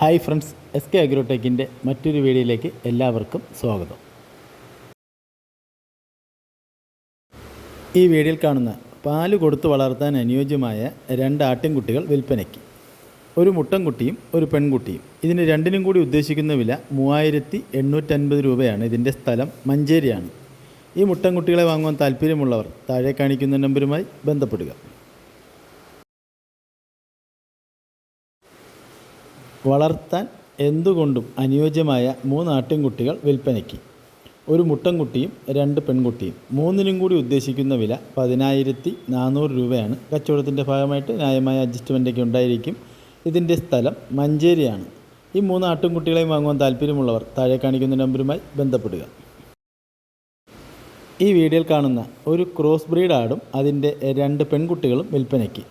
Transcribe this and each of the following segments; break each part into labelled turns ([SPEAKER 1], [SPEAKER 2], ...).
[SPEAKER 1] Hi friends S K അഗ്രോടെക്കിന്റെ മറ്റൊരു വീഡിയോയിലേക്ക് എല്ലാവർക്കും സ്വാഗതം. ഈ വീഡിയോയിൽ കാണുന്ന പാൽ കൊടുത്ത് വളർത്താൻ അനുയോജ്യമായ രണ്ട് ആട്ടിൻകുട്ടികൾ വിൽപ്പനയ്ക്ക്. ഒരു മുട്ടൻകുട്ടിയും ഒരു പെൺകുട്ടിയും. ഇതിന് രണ്ടിനും കൂടി ഉദ്ദേശിക്കുന്ന വില മൂവായിരത്തി എണ്ണൂറ്റൻപത് രൂപയാണ്. ഇതിന്റെ സ്ഥലം മഞ്ചേരിയാണ്. ഈ മുട്ടൻകുട്ടികളെ വാങ്ങുവാൻ താല്പര്യമുള്ളവർ താഴെ കാണിക്കുന്ന നമ്പരുമായി ബന്ധപ്പെടുക. വളർത്താൻ എന്തുകൊണ്ടും അനുയോജ്യമായ മൂന്ന് ആട്ടിൻകുട്ടികൾ വിൽപ്പനയ്ക്ക്. ഒരു മുട്ടൻകുട്ടിയും രണ്ട് പെൺകുട്ടിയും. മൂന്നിനും കൂടി ഉദ്ദേശിക്കുന്ന വില പതിനായിരത്തി നാനൂറ് രൂപയാണ്. കച്ചവടത്തിന്റെ ഭാഗമായിട്ട് ന്യായമായ അഡ്ജസ്റ്റ്മെന്റൊക്കെ ഉണ്ടായിരിക്കും. ഇതിന്റെ സ്ഥലം മഞ്ചേരിയാണ്. ഈ മൂന്ന് ആട്ടിൻകുട്ടികളെയും വാങ്ങുവാൻ താല്പര്യമുള്ളവർ താഴെ കാണിക്കുന്ന നമ്പറുമായി ബന്ധപ്പെടുക. ഈ വീഡിയോയിൽ കാണുന്ന ഒരു ക്രോസ് ബ്രീഡ് ആടും അതിന്റെ രണ്ട് പെൺകുട്ടികളും വിൽപ്പനയ്ക്ക്.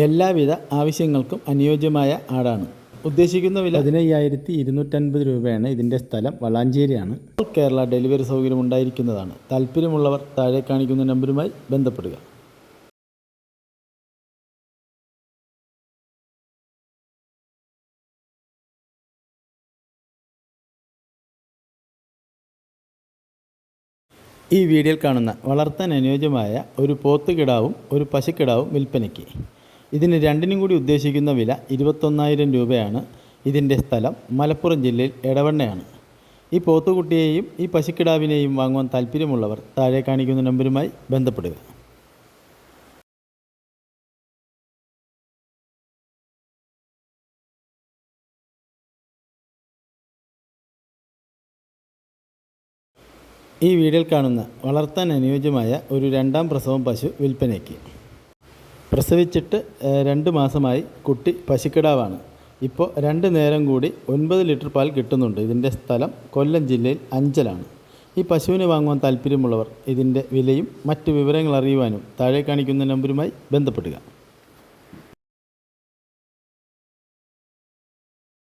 [SPEAKER 1] എല്ലാവിധ ആവശ്യങ്ങൾക്കും അനുയോജ്യമായ ആടാണ്. ഉദ്ദേശിക്കുന്ന വില? പതിനയ്യായിരത്തി ഇരുന്നൂറ്റൻപത് രൂപയാണ് ഇതിന്റെ സ്ഥലം. വളാഞ്ചേരിയാണ്. കേരള ഡെലിവറി സൗകര്യം ഉണ്ടായിരിക്കുന്നതാണ്. താല്പര്യമുള്ളവർ താഴെ കാണിക്കുന്ന നമ്പറുമായി ബന്ധപ്പെടുക. ഈ വീഡിയോയിൽ കാണുന്ന വളർത്താൻ അനുയോജ്യമായ ഒരു പോത്തുകിടാവും ഒരു പശുക്കിടാവും വിൽപ്പനയ്ക്ക്. ഇതിന് രണ്ടിനും കൂടി ഉദ്ദേശിക്കുന്ന വില ഇരുപത്തൊന്നായിരം രൂപയാണ്. ഇതിന്റെ സ്ഥലം മലപ്പുറം ജില്ലയിൽ എടവണ്ണയാണ്. ഈ പോത്തുകുട്ടിയെയും ഈ പശുക്കിടാവിനെയും വാങ്ങുവാൻ താല്പര്യമുള്ളവർ താഴെ കാണിക്കുന്ന നമ്പരുമായി ബന്ധപ്പെടുക. ഈ വീഡിയോയിൽ കാണുന്ന വളർത്താൻ അനുയോജ്യമായ ഒരു രണ്ടാം പ്രസവം പശു വിൽപ്പനയ്ക്ക്. പ്രസവിച്ചിട്ട് രണ്ട് മാസമായി കുട്ടി പശുക്കിടാവാണ്. ഇപ്പോൾ രണ്ട് നേരം കൂടി ഒൻപത് ലിറ്റർ പാൽ കിട്ടുന്നുണ്ട്. ഇതിന്റെ സ്ഥലം കൊല്ലം ജില്ലയിൽ അഞ്ചലാണ്. ഈ പശുവിനെ വാങ്ങുവാൻ താല്പര്യമുള്ളവർ ഇതിന്റെ വിലയും മറ്റ് വിവരങ്ങൾ അറിയുവാനും താഴെ കാണിക്കുന്ന നമ്പരുമായി ബന്ധപ്പെടുക.